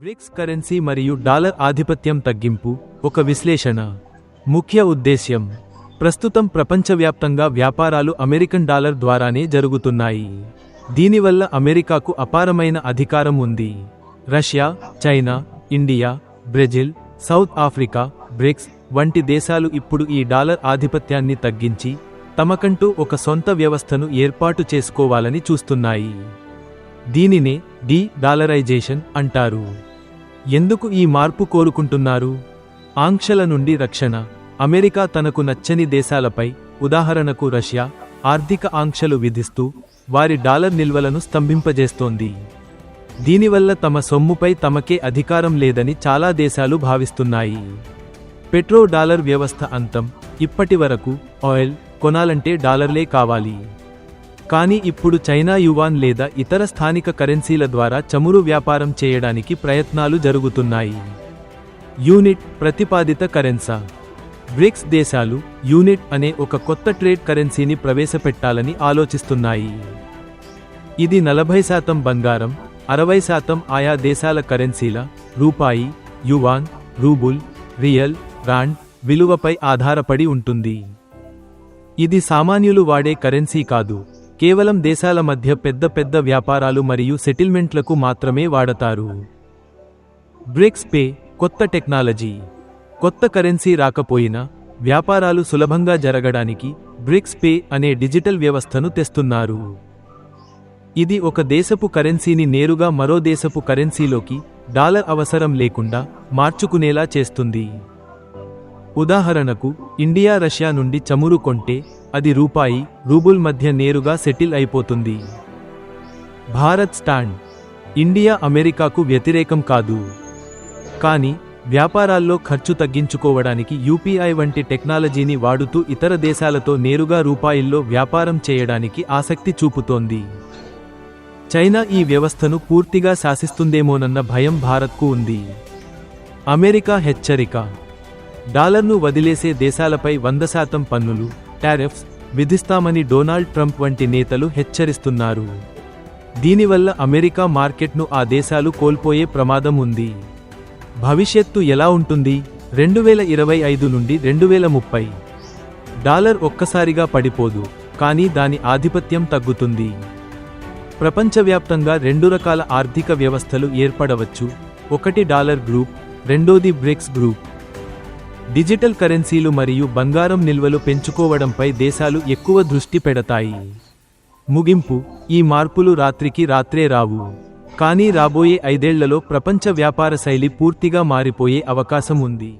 Bricks currency మరియు dollar ఆధిపత్యం తగ్గింపు ఒక విశ్లేషణ. ముఖ్య ఉద్దేశ్యం ప్రస్తుతం ప్రపంచవ్యాప్తంగా వ్యాపారాలు అమెరికన్ డాలర్ ద్వారానే జరుగుతున్నాయి. దీనివల్ల అమెరికాకు అపారమైన అధికారం ఉంది. Russia China India Brazil South Africa BRICS వంటి దేశాలు ఇప్పుడు ఈ డాలర్ ఆధిపత్యాన్ని తగ్గించి తమకంటూ ఒక సొంత వ్యవస్థను ఏర్పాటు చేసుకోవాలని చూస్తున్నాయి. దీనినే డీ డాలరైజేషన్ అంటారు. ఎందుకు ఈ మార్పు కోరుకుంటున్నారు? ఆంక్షల నుండి రక్షణ. అమెరికా తనకు నచ్చని దేశాలపై ఉదాహరణకు రష్యా ఆర్థిక ఆంక్షలు విధిస్తూ వారి డాలర్ నిల్వలను స్తంభింపజేస్తోంది. దీనివల్ల తమ సొమ్ముపై తమకే అధికారం లేదని చాలా దేశాలు భావిస్తున్నాయి. పెట్రో డాలర్ వ్యవస్థ అంతం. ఇప్పటి వరకు ఆయిల్ కొనాలంటే డాలర్లే కావాలి. కానీ ఇప్పుడు చైనా యువాన్ లేదా ఇతర స్థానిక కరెన్సీల ద్వారా చమురు వ్యాపారం చేయడానికి ప్రయత్నాలు జరుగుతున్నాయి. యూనిట్ ప్రతిపాదిత కరెన్సా. బ్రిక్స్ దేశాలు యూనిట్ అనే ఒక కొత్త ట్రేడ్ కరెన్సీని ప్రవేశపెట్టాలని ఆలోచిస్తున్నాయి. ఇది నలభై శాతం బంగారం అరవై శాతం ఆయా దేశాల కరెన్సీల రూపాయి యువాన్ రూబుల్ రియల్ రాండ్ విలువపై ఆధారపడి ఉంటుంది. ఇది సామాన్యులు వాడే కరెన్సీ కాదు. కేవలం దేశాల మధ్య పెద్ద పెద్ద వ్యాపారాలు మరియు సెటిల్మెంట్లకు మాత్రమే వాడతారు. బ్రిక్స్ పే కొత్త టెక్నాలజీ. కొత్త కరెన్సీ రాకపోయినా వ్యాపారాలు సులభంగా జరగడానికి బ్రిక్స్ పే అనే డిజిటల్ వ్యవస్థను తెస్తున్నారు. ఇది ఒక దేశపు కరెన్సీని నేరుగా మరో దేశపు కరెన్సీలోకి డాలర్ అవసరం లేకుండా మార్చుకునేలా చేస్తుంది. ఉదాహరణకు ఇండియా రష్యా నుండి చమురు కొంటే అది రూపాయి రూబుల్ మధ్య నేరుగా సెటిల్ అయిపోతుంది. భారత్ స్టాండ్. ఇండియా అమెరికాకు వ్యతిరేకం కాదు. కానీ వ్యాపారాల్లో ఖర్చు తగ్గించుకోవడానికి యూపీఐ వంటి టెక్నాలజీని వాడుతూ ఇతర దేశాలతో నేరుగా రూపాయిల్లో వ్యాపారం చేయడానికి ఆసక్తి చూపుతోంది. చైనా ఈ వ్యవస్థను పూర్తిగా శాసిస్తుందేమోనన్న భయం భారత్కు ఉంది. అమెరికా హెచ్చరిక. డాలర్ను వదిలేసే దేశాలపై వంద శాతం పన్నులు టారిఫ్స్ విధిస్తామని డొనాల్డ్ ట్రంప్ వంటి నేతలు హెచ్చరిస్తున్నారు. దీనివల్ల అమెరికా మార్కెట్ను ఆ దేశాలు కోల్పోయే ప్రమాదం ఉంది. భవిష్యత్తు ఎలా ఉంటుంది? రెండు వేల ఇరవై ఐదు నుండి రెండు వేల ముప్పై. డాలర్ ఒక్కసారిగా పడిపోదు కానీ దాని ఆధిపత్యం తగ్గుతుంది. ప్రపంచవ్యాప్తంగా రెండు రకాల ఆర్థిక వ్యవస్థలు ఏర్పడవచ్చు. ఒకటి డాలర్ గ్రూప్ రెండోది బ్రిక్స్ గ్రూప్. డిజిటల్ కరెన్సీలు మరియు బంగారం నిల్వలు పెంచుకోవడంపై దేశాలు ఎక్కువ దృష్టి పెడతాయి. ముగింపు ఈ మార్పులు రాత్రికి రాత్రే రావు. కానీ రాబోయే ఐదేళ్ళలో ప్రపంచ వ్యాపార శైలి పూర్తిగా మారిపోయే అవకాశం ఉంది.